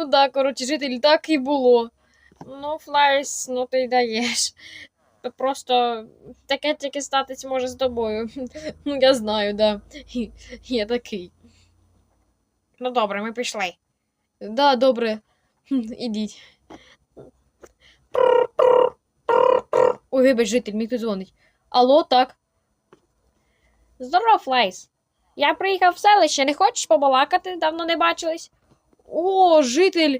Ну да, коротше, житель так і було. Ну, Флайс, ну ти й даєш. Просто таке тільки статись може з тобою. Ну, я знаю, да. Я такий. Ну добре, ми пішли. Да, добре. Ідіть. Ой, вибач, житель, мій дзвонить. Алло, так. Здоров, Флейс. Я приїхав в селище, не хочеш побалакати? Давно не бачились. О, житель,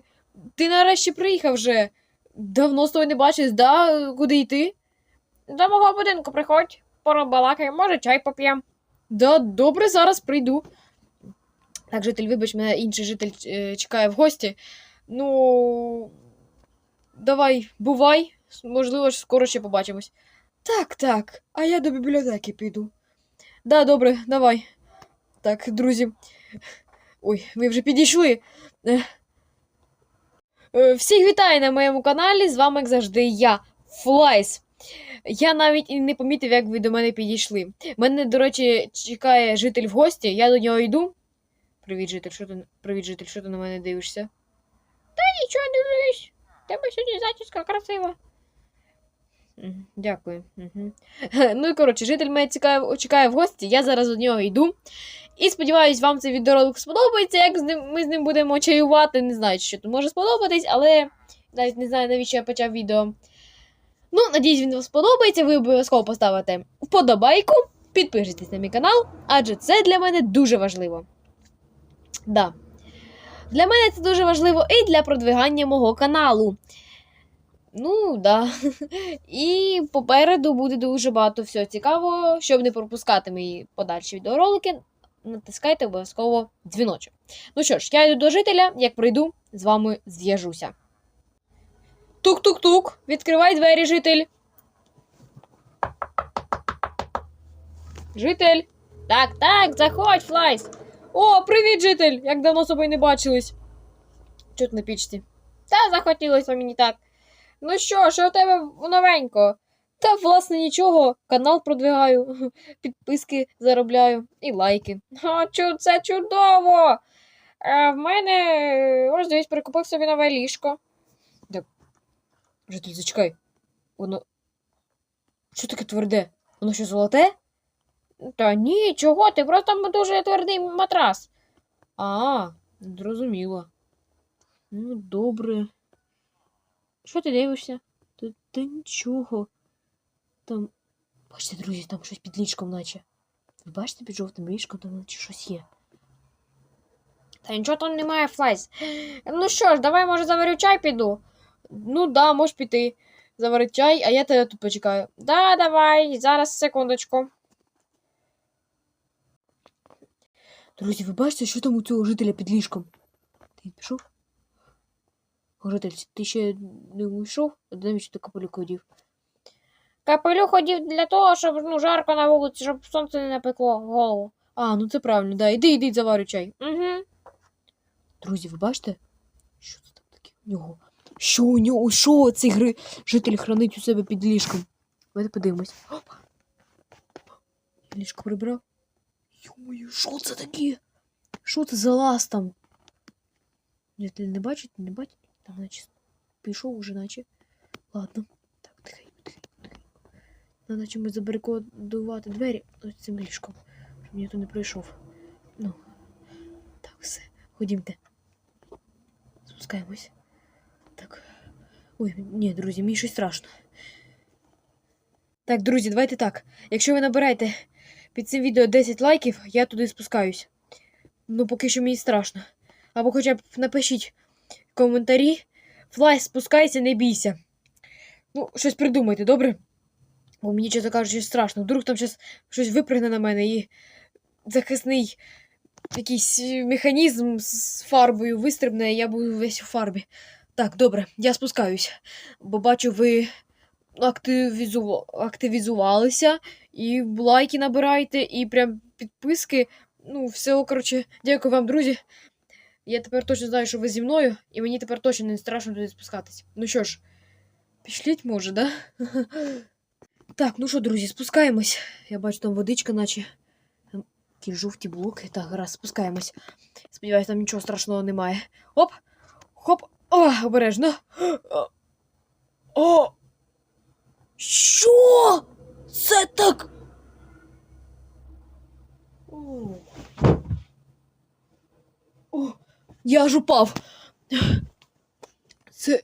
ти нарешті приїхав вже. Давно з тобою не бачились, да? Куди йти? До мого будинку приходь, поробалакаємо, може чай поп'ємо. Да, добре, зараз прийду. Так, житель, вибач, мене інший житель е, чекає в гості. Ну. Давай, бувай. Можливо, скоро ще побачимось. Так, так. А я до бібліотеки піду. Да, добре, давай. Так, друзі. Ой, ви вже підійшли. Е, е, Всіх вітаю на моєму каналі. З вами, як завжди, я, Флайс. Я навіть і не помітив, як ви до мене підійшли. Мене, до речі, чекає житель в гості, я до нього йду. Привіт, житель, що ти, Привіт, житель, що ти на мене дивишся? Та нічого дивлюсь. Тебе сьогодні зачіска красива. Дякую. Угу. Ну і коротше, житель мене чекає в гості, я зараз до нього йду. І сподіваюсь, вам цей відеоролик сподобається, як з ним, ми з ним будемо чаювати. Не знаю, що тут може сподобатись, але навіть не знаю, навіщо я почав відео. Ну, надіюсь, він вам сподобається. Ви обов'язково поставите вподобайку, підпишитесь на мій канал, адже це для мене дуже важливо. Да. Для мене це дуже важливо і для продвигання мого каналу. Ну, да. І попереду буде дуже багато всього цікавого. Щоб не пропускати мої подальші відеоролики, натискайте обов'язково дзвіночок. Ну що ж, я йду до жителя, як прийду, з вами зв'яжуся. Тук-тук-тук, відкривай двері, житель. Житель. Так, так, заходь, Флайс. О, привіт, житель! Як давно з тобою не бачились. Чут на пічці. Та захотілося мені так. Ну що, що у тебе новенько? Та, власне, нічого. Канал продвигаю, підписки заробляю і лайки. О, чу, це чудово! А в мене ось дивись, прикупив собі нове ліжко. Так. Житель, зачекай. Воно. Що таке тверде? Воно що золоте? Та ні, чого ти? Просто дуже твердий матрас. А, зрозуміло. Ну, добре. Що ти дивишся? Та нічого. Там. Бачите, друзі, там щось під ліжком, наче. Ви бачите під жовтим ліжком, там наче щось є. Та нічого там немає, Флайс. Ну що ж, давай, може, заварю чай піду. Ну да, можеш піти. Заварити чай, а я тебе тут почекаю. Да, давай, зараз секундочку. Друзі, ви бачите, що там у цього жителя під ліжком? Ти пішов? Житель, ти ще не вийшов? А навіщо ти капелюк одів? Капелюх одів для того, щоб ну, жарко на вулиці, щоб сонце не напекло голову. А, ну це правильно, да. Іди, іди, заварю чай. Угу. Друзі, ви бачите? Що це там таке у нього? Що у нього? Що цей гри... житель хранить у себе під ліжком? Давайте подивимось. Опа. Ліжко прибрав. Йомою, що це таке? Що це за лаз там? Житель не бачить, не бачить? Там, наче, пішов уже, наче. Ладно. Надо чимось забарикодувати двері ось цим ліжком, щоб ніхто не пройшов. Ну. Так, все. Ходімте. Спускаємось. Так. Ой, ні, друзі, мені щось страшно. Так, друзі, давайте так. Якщо ви набираєте під цим відео 10 лайків, я туди спускаюсь. Ну, поки що мені страшно. Або хоча б напишіть коментарі. Флай, спускайся, не бійся. Ну, щось придумайте, добре? Бо мені, чесно кажучи, страшно. Вдруг там щось, щось випригне на мене і захисний якийсь механізм з фарбою вистрибне, і я буду весь у фарбі. Так, добре, я спускаюсь. Бо бачу, ви активізу... активізувалися, і лайки набираєте, і прям підписки. Ну, все, коротше, дякую вам, друзі. Я тепер точно знаю, що ви зі мною, і мені тепер точно не страшно туди спускатись. Ну що ж, пішліть, може, да? Так, ну що, друзі, спускаємось. Я бачу, там водичка, наче. Такі жовті блоки. Так, гаразд, спускаємось. Сподіваюсь, там нічого страшного немає. Оп! Хоп. О, обережно. О! Що? Це так. О. О, я ж упав. Це.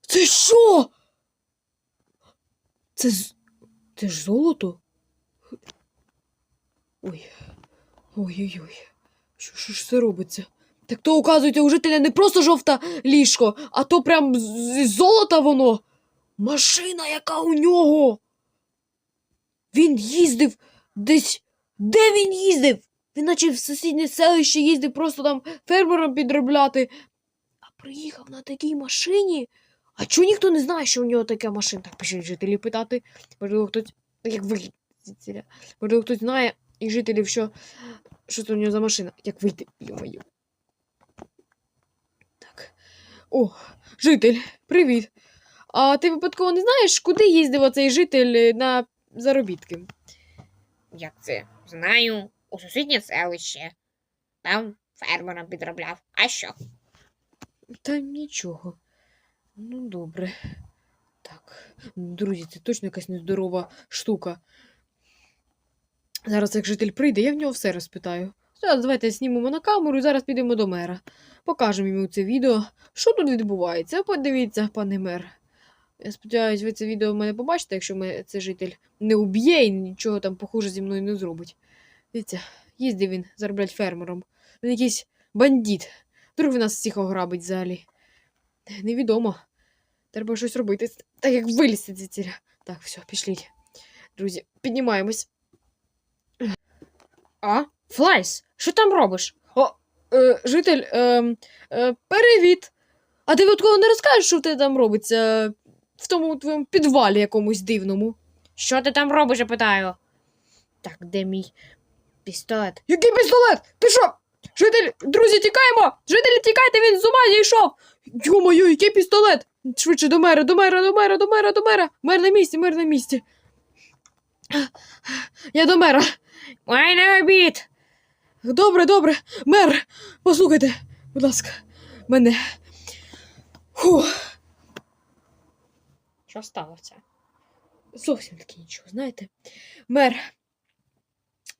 Це що? Це. Це ж золото? Ой. Ой-ой-ой. Що, що ж це робиться? Так то, оказується, у жителя не просто жовта ліжко, а то прям з золота воно. Машина, яка у нього. Він їздив десь. Де він їздив? Він наче в сусіднє селище їздив просто там фермером підробляти. А приїхав на такій машині. А чого ніхто не знає, що у нього така машина? Так пишіть жителі питати. Можливо, хтось. Як вийти? звідсіля. Можливо, хтось знає і жителів, що. Що це у нього за машина? Як вийти? Йо-моє. Так. О, житель, привіт. А ти випадково не знаєш, куди їздив оцей житель е, на заробітки? Як це? Знаю, у сусіднє селище. Там фермером підробляв. А що? Та нічого. Ну, добре. Так. Друзі, це точно якась нездорова штука. Зараз, як житель прийде, я в нього все розпитаю. Зараз давайте знімемо на камеру і зараз підемо до мера. Покажемо йому це відео. Що тут відбувається? Подивіться, пане мер. Я сподіваюся, ви це відео в мене побачите, якщо мене цей житель не уб'є і нічого там похуже зі мною не зробить. Дивіться, їздив він зароблять фермером. Він якийсь бандит. Вдруг він нас всіх ограбить взагалі. Невідомо. Треба щось робити. Так як вилізти звідсіля. Так, все, пішліть. Друзі, піднімаємось. О, Флайс, що там робиш? О, е, житель, е, е, привіт. А ти випадково не розкажеш, що в тебе там робиться в тому твоєму підвалі якомусь дивному? Що ти там робиш, я питаю? Так, де мій пістолет? Який пістолет? Ти що? Житель, друзі, тікаємо! Жителі, тікайте, він з ума зійшов! Йо-моє, який пістолет! Швидше до мера, до мера, до мера, до мера, до мера! Мер на місці, мер на місці. Я до мера. Ой, не обід! Добре, добре. Мер, послухайте, будь ласка, мене. Фух, Що сталося? зовсім таки нічого, знаєте. Мер,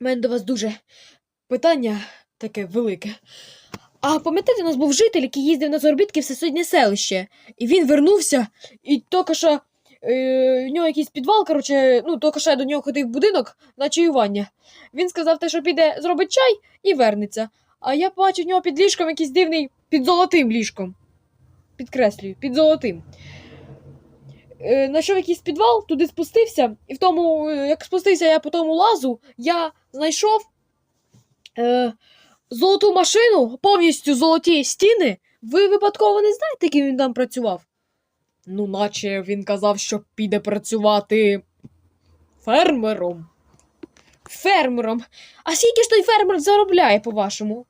в мене до вас дуже питання таке велике. А пам'ятаєте, у нас був житель, який їздив на заробітки в сусіднє селище. І він вернувся, і тільки що е, в нього якийсь підвал, коротше, ну, тільки що я до нього ходив в будинок на чаювання. Він сказав те, що піде зробить чай і вернеться. А я бачу в нього під ліжком якийсь дивний під золотим ліжком. Підкреслюю, під золотим. Е, знайшов якийсь підвал, туди спустився, і в тому, е, як спустився я по тому лазу, я знайшов е, золоту машину, повністю золоті стіни. Ви випадково не знаєте, ким він там працював? Ну, наче він казав, що піде працювати фермером. Фермером. А скільки ж той фермер заробляє, по-вашому?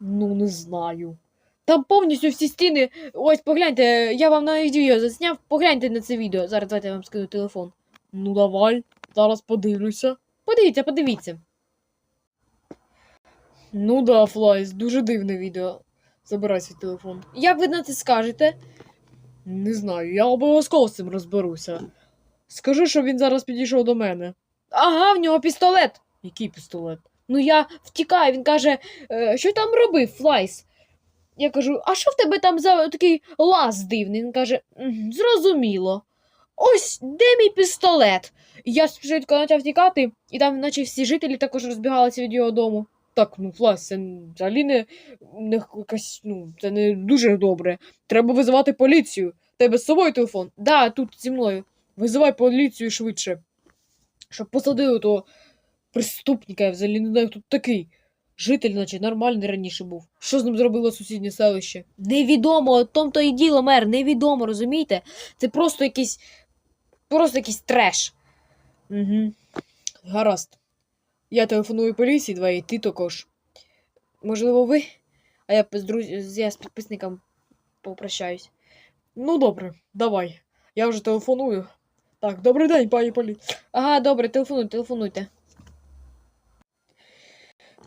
Ну, не знаю. Там повністю всі стіни. Ось погляньте, я вам навіть відео засняв. Погляньте на це відео. Зараз давайте я вам скину телефон. Ну давай, зараз подивлюся. Подивіться, подивіться. Ну да, Флайс, дуже дивне відео. Забирай свій телефон. Як ви на це скажете? Не знаю, я обов'язково з цим розберуся. Скажи, що він зараз підійшов до мене. Ага, в нього пістолет. Який пістолет? Ну я втікаю, він каже, «Е, що там робив, Флайс? Я кажу, а що в тебе там за такий лаз дивний? Він каже, зрозуміло. Ось де мій пістолет. Я швидко почав тікати, і там, наче всі жителі також розбігалися від його дому. Так, ну Флайс, це взагалі не, не якась, ну, це не дуже добре. Треба визивати поліцію. Тебе з собою телефон? Да, тут зі мною. Визивай поліцію швидше. Щоб посадили того преступника, я взагалі не знаю, хто такий. Житель, наче нормальний раніше був. Що з ним зробило сусіднє селище? Невідомо, том то і діло, мер, невідомо, розумієте? Це просто якийсь. Просто якийсь треш. Угу. Гаразд. Я телефоную поліції, два і ти також. Можливо, ви? А я з друз... я з підписником попрощаюсь. Ну, добре, давай. Я вже телефоную. Так, добрий день, пані поліція. Ага, добре, телефонуйте, телефонуйте.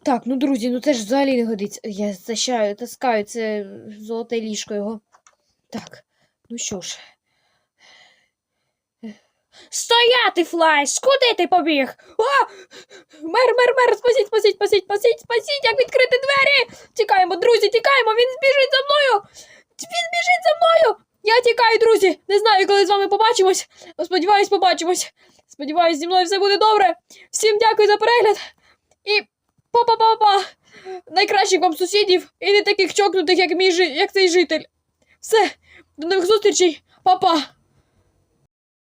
Так, ну друзі, ну це ж взагалі не годиться. Я защаю, таскаю це золоте ліжко його. Так, ну що ж. Стояти, Флайс! Куди ти побіг? А! Мер, мер, мер, спасіть, спасіть, спасіть, спасіть, спасіть, як відкрити двері! Тікаємо, друзі, тікаємо! Він збіжить за мною! Він біжить за мною! Я тікаю, друзі! Не знаю, коли з вами побачимось. Сподіваюсь, побачимось. Сподіваюсь, зі мною все буде добре. Всім дякую за перегляд. І па-па-па-па! Найкращих вам сусідів і не таких чокнутих, як мій як цей житель. Все, до нових зустрічей, Па-па!